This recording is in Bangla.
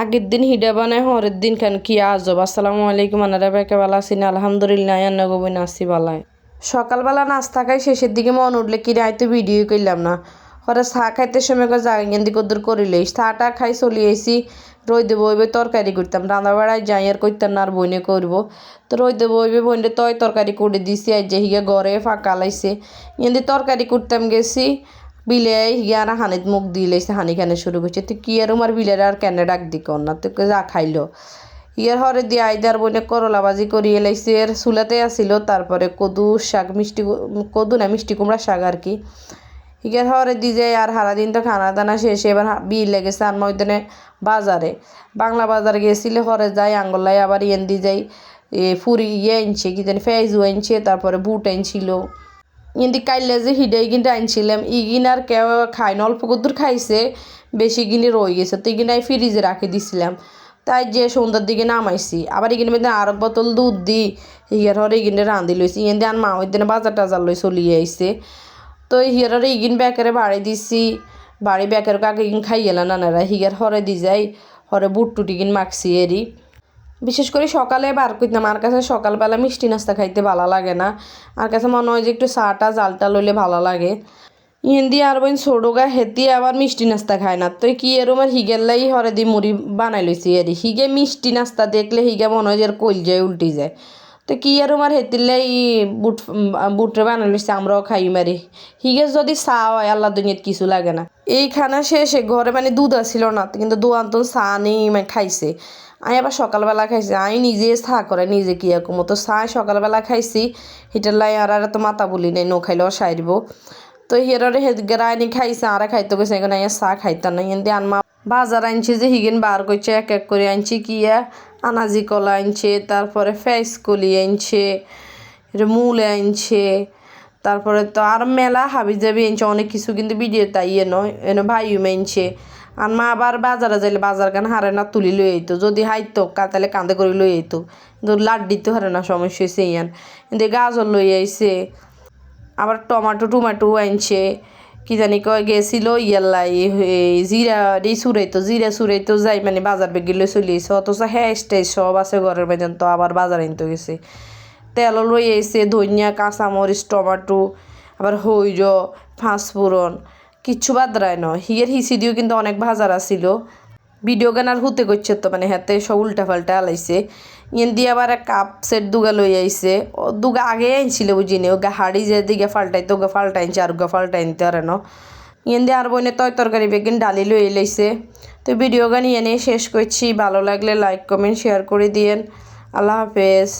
আগের দিন হিডা বানায়, হরের দিন কেন কি আজব। আসসালামু আলাইকুম আনারা বেকে ভালো আছেন? আলহামদুলিল্লাহ, আন্না গোবিন আসি বালায় সকালবেলা নাস্তা খাই, শেষের দিকে মন উঠলে কিনে আইতো ভিডিও করলাম না। পরে চা খাইতে সময় করে জাগা গেন্দি কদ্দুর করিলে চাটা খাই, চলি আইসি রইদে বইবে তরকারি করতাম। রান্না বেড়ায় যাই আর করতাম না আর বইনে করব। তো রইদে বইবে বইনে তয় তরকারি করে দিছি। আজ যে হিগে ঘরে ফাঁকা লাইছে এমনি তরকারি করতাম গেছি। বিলে হিয়ারা হানিত মুখ লাইছে হানি খানে শুরু করছে তুই কি আর আমার বিলের আর কেন ডাক দি কর না তুই যা খাইলো ইয়ার হরে দিয়ে আইদার বইনে করলা বাজি করিয়ে লাইছে এর চুলাতে আসিল তারপরে কদু শাক মিষ্টি কদু না মিষ্টি কুমড়া শাক আর কি হিগার হরে যায় আর সারাদিন তো খানা দানা শেষে এবার বিল লেগেছে আর ময়দানে বাজারে বাংলা বাজারে গেছিলে হরে যাই আঙ্গলাই আবার ইয়েন দি যাই এ ফুরি ইয়ে আনছে কি জানি ফেজু আনছে তারপরে বুট আনছিল ইন্দি কাইলে যে হিডাই কিন্তু আনছিলাম ইগিন আর কেউ খাই না। অল্প কদ্দুর খাইছে, বেশি গিনি রয়ে গেছে, তো ইগিন আমি ফ্রিজে রাখে দিছিলাম। তাই যে সন্ধ্যার দিকে নামাইছি। আবার ইগিনে মধ্যে আর বোতল দুধ দি, হিয়ার হরে ইগিনে রাঁধি লইছি। দিয়ে আর মা ওই দিনে বাজার টাজার লই চলিয়ে আইছে। তো হিয়ার ইগিন ব্যাকেরে বাড়ি দিছি। বাড়ি ব্যাকের কাকে ইগিন খাই গেল নানারা। হিয়ার হরে দি যাই, হরে বুট টুটি কিন মাখছি এরি। বিশেষ করে সকালে বার করতাম আর কাছে সকালবেলা মিষ্টি নাস্তা খাইতে ভালো লাগে না। আর কাছে মনে হয় যে একটু চাটা, জালটা লইলে ভালো লাগে। হিন্দি আর বোন সোডোগা হেতি আবার মিষ্টি নাস্তা খায় না। তো কি আর হিগেল্লাই হরে দি মুড়ি বানাই লইছি আর হিগে মিষ্টি নাস্তা দেখলে হিগে মনে হয় যে কইল যায় উল্টি যায়। তো কি আর আমার হেতিলাই বুট বুটরে বানাই লইছে, আমরাও খাই মারি হিগে যদি চা হয় আল্লাহ দুনিয়াত কিছু লাগে না। এই খানা শেষে ঘরে মানে দুধ আসিল না, কিন্তু দোয়ান তো চা নেই মানে খাইছে। আমি আবার সকালবেলা খাইছি আমি নিজে চা করে, নিজে কি একম তো চা সকালবেলা খাইছি, হিটার লাই আর আর তো মাথা বলি নাই, নো খাইলেও সাইরব। তো হিয়ারে হেদগেরা আনি খাইছে, আর খাইতে গেছে এখানে চা খাইতাম না কিন্তু আনমা বাজার আনছে যে হিগেন বার করছে এক এক করে আনছে কিয়া আনাজি কলা আনছে, তারপরে ফেস কলি আনছে মূলে আনছে, তারপরে তো আর মেলা হাবি যাবি আনছে, অনেক কিছু কিন্তু ভিডিও তাই নয়, এনে ভাইও মেনছে আর মা আবার বাজারে যাইলে বাজার গান হারে না তুলি লই আইতো, যদি হাইতো তাহলে কাঁদে করে লই আইতো। কিন্তু লাড দিতে হারে না, সমস্যা হয়েছে ইয়ান কিন্তু গাজর লই আইছে, আবার টমাটো টমাটো আনছে কি জানি কয় গেছিল ইয়াল্লাই জিরা দি সুরাইতো, জিরা সুরাইতো যাই মানে বাজার বেগিলে চলে এসে অথচ হ্যাঁ স্টেজ সব আছে ঘরের বেজন তো আবার বাজার আনতে গেছে। তেলও লই এসে ধনিয়া, কাঁচামরিচ, টমাটো, আবার হইজ ফাঁসফোড়ন কিচ্ছু বাদ রায় ন হিয়ের হিসি দিয়েও কিন্তু অনেক বাজার আসিল ভিডিও গান আর হুতে করছে তো মানে হাতে সব উল্টা পাল্টা আলাইছে। ইন্দি আবার এক কাপ সেট দুগা লই আইছে। ও দুগা আগে আনছিল বুঝিনি, ওগা হাড়ি যে দিকে ফাল্টাইতে ওগা ফাল্টাইনছে আর ওগা ফাল্টাইনতে আর ন। ইন দিয়ে আর বইনে তয় তরকারি বেগিন ডালি লই লাইছে তো ভিডিও গান এনে শেষ করছি, ভালো লাগলে লাইক কমেন্ট শেয়ার করে দিয়েন। আল্লাহ হাফেজ।